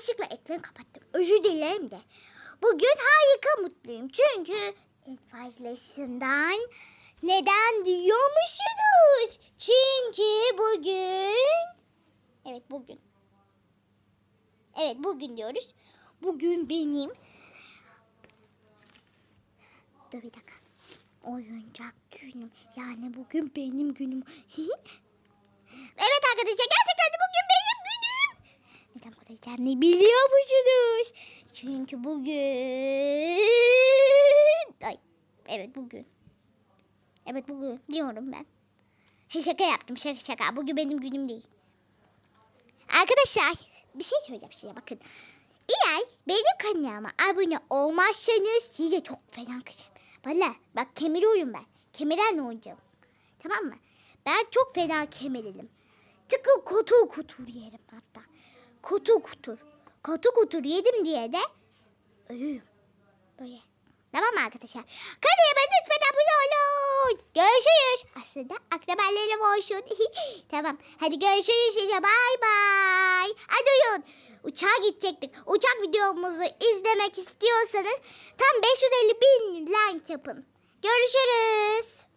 yanlışlıkla ekranı kapattım. Özür dilerim de. Bugün harika mutluyum. Çünkü ilk fazlasından neden diyormuşsunuz? Çünkü bugün... Evet bugün. Evet bugün diyoruz. Bugün benim... Dur bir dakika. Oyuncak günüm. Yani bugün benim günüm. Ne biliyor musunuz? Çünkü bugün... Ay, evet bugün. Evet bugün diyorum ben. He, şaka yaptım şaka şaka. Bugün benim günüm değil. Arkadaşlar bir şey söyleyeceğim size bakın. Eğer benim kanalıma abone olmazsanız size çok fena kızarım. Valla bak kemiriyorum ben. Kemiren olacağım. Tamam mı? Ben çok fena kemiririm. Tıkı kutu kutur yerim hatta. Kutu kutur. Kutu kutur yedim diye de ölürüm. Böyle. Tamam mı arkadaşlar? Kanalıma lütfen abone olun. Görüşürüz. Aslında akrabalarım olsun. tamam. Hadi görüşürüz size. Bay bay. Hadi uyuyun. Uçağa gidecektik. Uçak videomuzu izlemek istiyorsanız tam 550 bin like yapın. Görüşürüz.